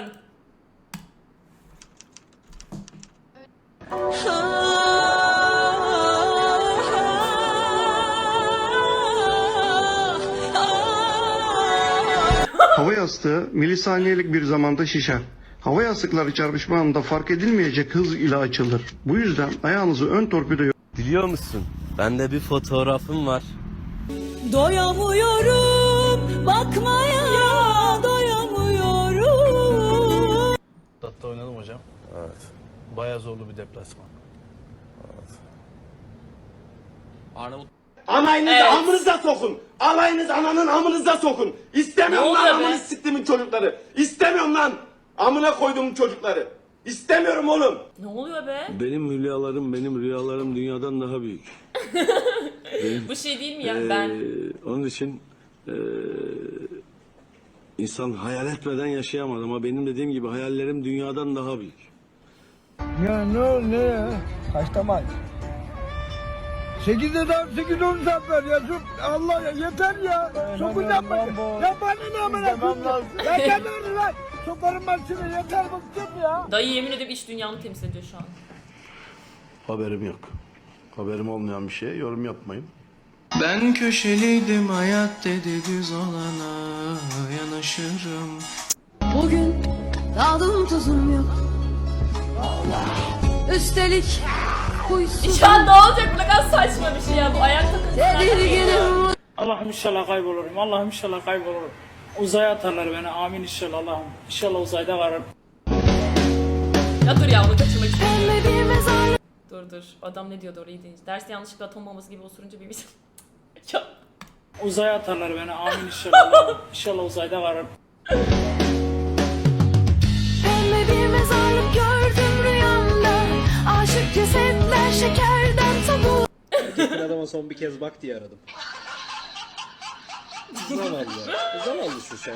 dön. Hava yastığı milisaniyelik bir zamanda şişer. Hava yastıkları çarpışma anında fark edilmeyecek hız ile açılır. Bu yüzden ayağınızı ön torpidoya Biliyor musun? Bende bir fotoğrafım var. Doyamıyorum bakmaya oynadım hocam. Evet. Bayağı zorlu bir deplasman. Anayınızı Evet. amınıza sokun. Alayınız ananın amınıza sokun. İstemiyorum lan oluyor be? amını siktimin çocukları. İstemiyorum lan. Amına koyduğum çocukları. İstemiyorum oğlum. Ne oluyor be? Benim hülyalarım, benim rüyalarım dünyadan daha büyük. Bu şey değil mi ya ben? Ee, onun için ee, insan hayal etmeden yaşayamaz ama benim dediğim gibi hayallerim dünyadan daha büyük. Ya ne ne ya? Kaçta maç? 8 adam 8 10 saat ver ya. Şu, Allah ya yeter ya. Sokun yapmayın. Ya bana ne amına koyayım. Ya gel lan lan. Sokarım ben seni yeter bıktım ya. Dayı yemin ediyorum iç dünyamı temsil ediyor şu an. Haberim yok. Haberim olmayan bir şeye yorum yapmayın. Ben köşeliydim hayat dedi düz olana yanaşırım. Bugün daldım tuzum yok. Üstelik huysuz Şu an ne olacak bu ne kadar saçma bir şey ya bu ayak takıntısı. tedirginim. Allah'ım inşallah kaybolurum. Allah'ım inşallah kaybolurum. Uzaya atarlar beni. Amin inşallah Allah'ım. İnşallah uzayda varım. Ya dur ya onu kaçırmak mezarlık Dur dur adam ne diyordu orayı dinle. Derste yanlışlıkla atom bombası gibi osurunca bir bir... ya Uzaya atarlar beni. Amin inşallah. İnşallah uzayda varım. Pembe bir mezarlık gördüm rüyamda Aşık cesetler şekerden tabu adama son bir kez bak diye aradım. Zavallı. Zavallı şu şey.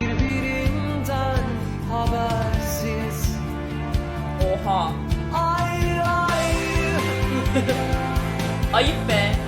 Birbirinden habersiz oha. ayrı ayrı Ayıp be.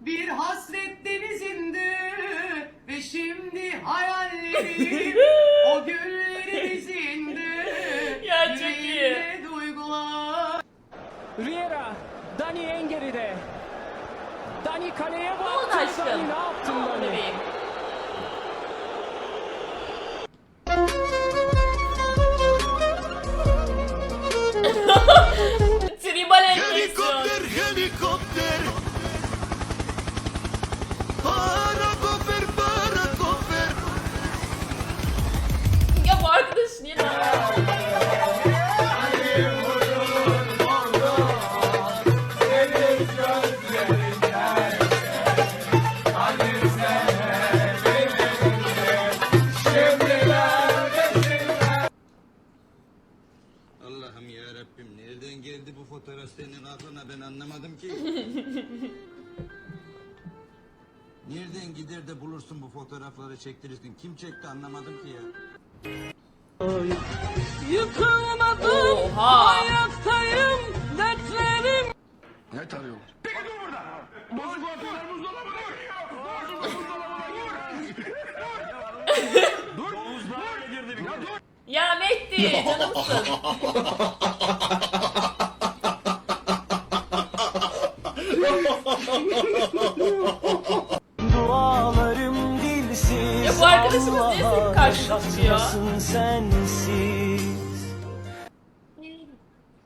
Bir hasret denizinde ve şimdi hayallerim o güllerin izinde Ya çok iyi. duygular Riera. Dani en geride. Dani kaleye Ne oldu aşkım? Ne yaptın Dani? 事故 nereden gider de bulursun bu fotoğrafları çektirirsin? Kim çekti anlamadım ki ya. Yıkılmadım Oha. ayaktayım dertlerim Ne tarıyorlar? Ya Mehdi canımsın. arkadaşımız niye sürekli karşımıza çıkıyor? sensiz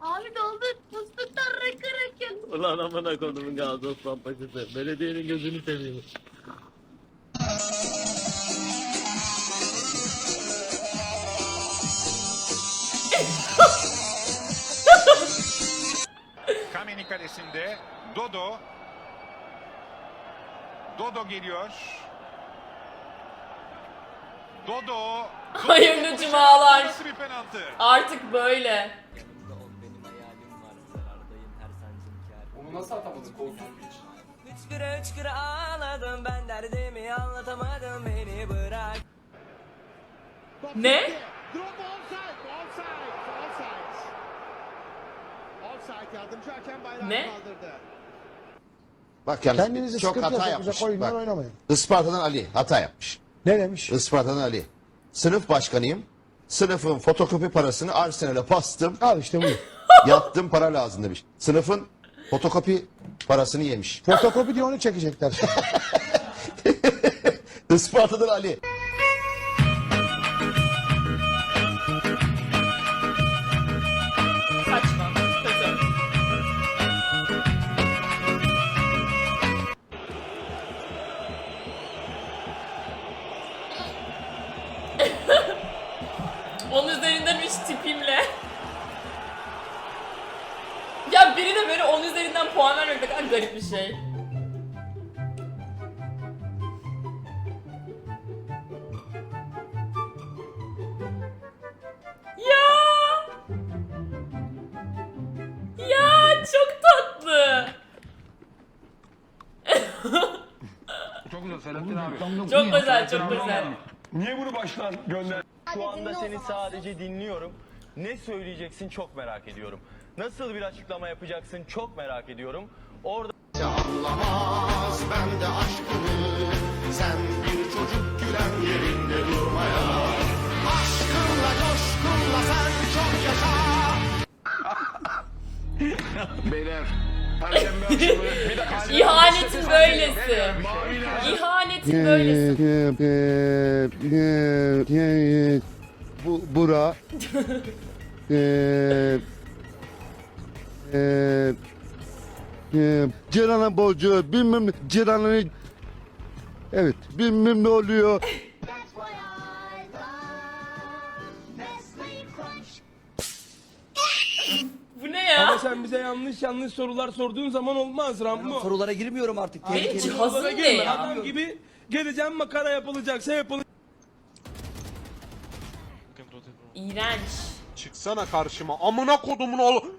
Abi doldu fıstıklar rakı rakı Ulan amına kodumun Gazi Osman Paşası. Belediyenin gözünü seveyim. kendi kalesinde. Dodo. Dodo geliyor. Dodo. Hayırlı cumalar. Nasıl bir penaltı? Artık böyle. Hıçkıra hıçkıra ağladım ben derdimi anlatamadım beni bırak. Ne? Ne? Bak yani Kendinizi çok hata yapmış. oyunlar Bak, oynamayın. Isparta'dan Ali hata yapmış. Ne demiş? Isparta'dan Ali. Sınıf başkanıyım. Sınıfın fotokopi parasını Arsenal'e bastım. Al işte bu. Yattım para lazım demiş. Sınıfın fotokopi parasını yemiş. Fotokopi diye onu çekecekler. Isparta'dan Ali. Tipimle. Ya biri de böyle 10 üzerinden puan vermek ne kadar garip bir şey. Ya! Ya çok tatlı. Çok güzel Selahattin abi. Çok güzel, çok güzel. Niye bunu baştan gönder? Şu anda seni sadece dinliyorum. Ne söyleyeceksin çok merak ediyorum. Nasıl bir açıklama yapacaksın çok merak ediyorum. Orada Anlamaz ben de aşkını. Sen bir çocuk gülen yerinde durmaya. Aşkınla coşkunla sen çok yaşa. Beyler. Perşembe akşamı bir dakika. İhanetin böylesi. İhanetin böylesi. Bu bura. Eee eee eee Ciran'a borcu bilmem Ciran'a Evet bilmem ne oluyor. Sen bize yanlış yanlış sorular sorduğun zaman olmaz Rambo. Sorulara girmiyorum artık. Benim cihazım ne ya? Adam gibi geleceğim makara yapılacaksa yapılacak. İğrenç. Çıksana karşıma. Amına kodumun oğlu.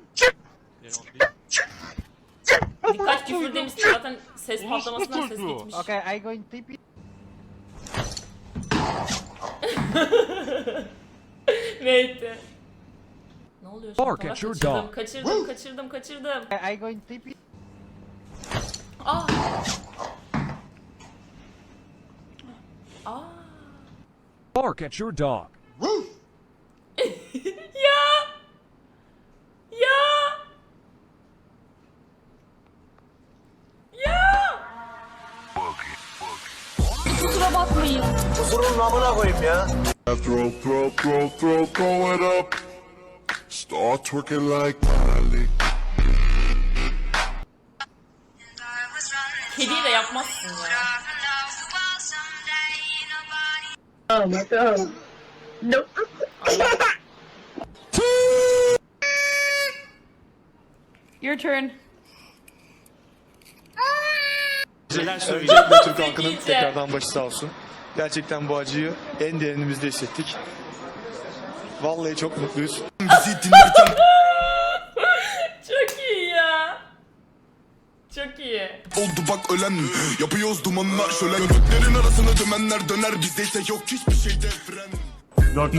Birkaç küfür demişti zaten ses patlamasından ses gitmiş. Okay, I going to Neydi? Ne oluyor şu an? Kaçırdım, kaçırdım, kaçırdım, kaçırdım. I going to Aa. Aa. Bark at your dog. Ya. Ya. Ya. Kusura bakmayın. Throw, throw, throw, throw, throw it up. Start twerking like Miley. Kediyi de yapmazsın ya. Your turn. Neler söyleyeceğim Türk halkının tekrardan başı sağ olsun. Gerçekten bu acıyı en derinimizde hissettik. Vallahi çok mutluyuz. Çok iyi ya. Çok iyi. Oldu bak ölen Yapıyoruz dumanlar şölen Göbeklerin arasını dümenler döner Bizde ise yok hiçbir şeyde fren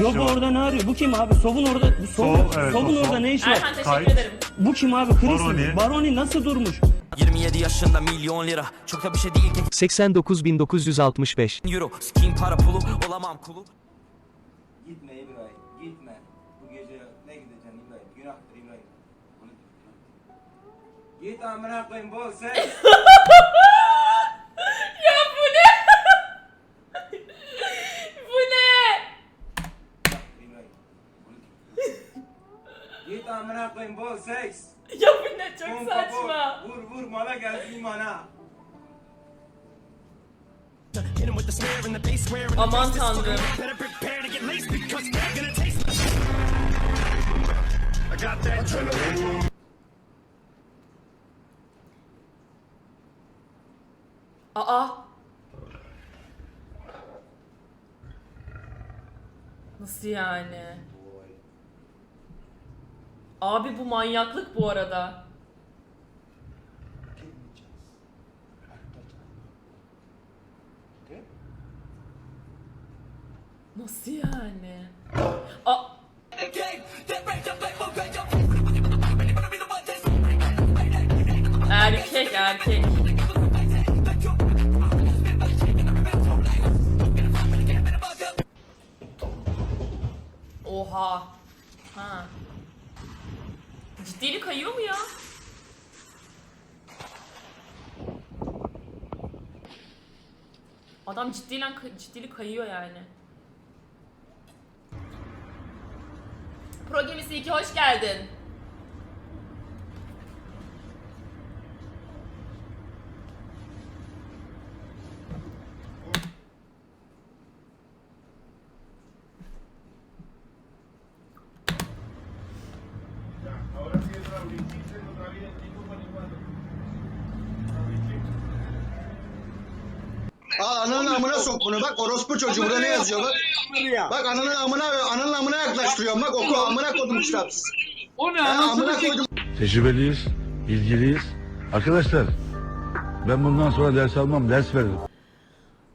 Yok orada ne arıyor? Bu kim abi? Sovun orada. Sovun, Sovun orada ne iş var? Erhan teşekkür ederim. Bu kim abi? Chris mi? Baroni nasıl durmuş? 27 yaşında milyon lira. Çok da bir şey değil. 89.965 Euro. Skin para pulu. Olamam kulu. Gitme. Bu gece ne gideceksin İbrahim? Günahtır İbrahim. Git amına koyayım bol. Ya bu ne? bu ne? İbrahim. Git amına koyayım bol seks. Ya bu ne? Çok Pompa saçma. bol. Vur vur mala imana. Aman tanrım get laced because they're gonna taste my I got that adrenaline. Aa. Nasıl yani? Abi bu manyaklık bu arada. Nasıl yani? A erkek erkek. Oha. Ha. Ciddilik kayıyor mu ya? Adam ciddiyle ciddilik kayıyor yani. Pro Gemisi 2 hoş geldin. Aa, ananın amına sok bunu bak orospu çocuğu burada ne yazıyor bak. Bak ananın amına ananın amına yaklaştırıyorum bak oku amına kodum kitapsız. O ne? Amına koydum. Tecrübeliyiz, bilgiliyiz. Arkadaşlar ben bundan sonra ders almam, ders veririm.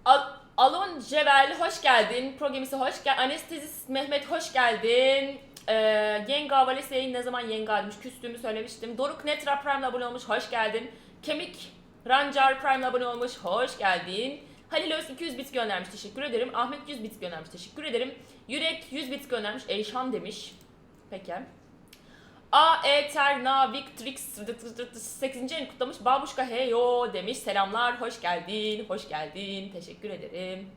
Al Alon Cevel hoş geldin. Pro Gemisi hoş geldin. Anestezist Mehmet hoş geldin. Ee, Yenga Valese'yi ne zaman Yenga demiş küstüğümü söylemiştim. Doruk Netra Prime'la abone olmuş hoş geldin. Kemik Rancar Prime'la abone olmuş hoş geldin. Halil Öz 200 bit göndermiş teşekkür ederim. Ahmet 100 bit göndermiş teşekkür ederim. Yürek 100 bit göndermiş. Eyşan demiş. Peki. A Eterna Victrix 8. ayını kutlamış. Babuşka heyo demiş. Selamlar, hoş geldin, hoş geldin. Teşekkür ederim.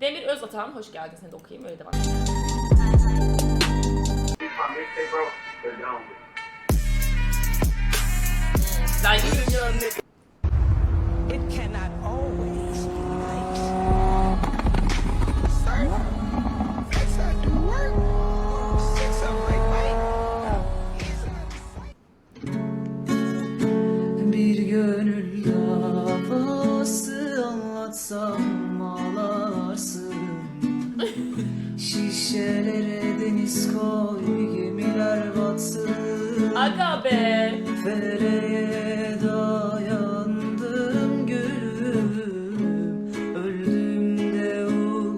Demir Özatan, hoş geldin. Seni de okuyayım, öyle devam edelim. Güzel Aga be. Feleğe dayandım gülüm Öldüm de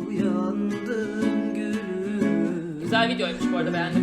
uyandım gülüm Güzel videoymuş bu arada beğendim.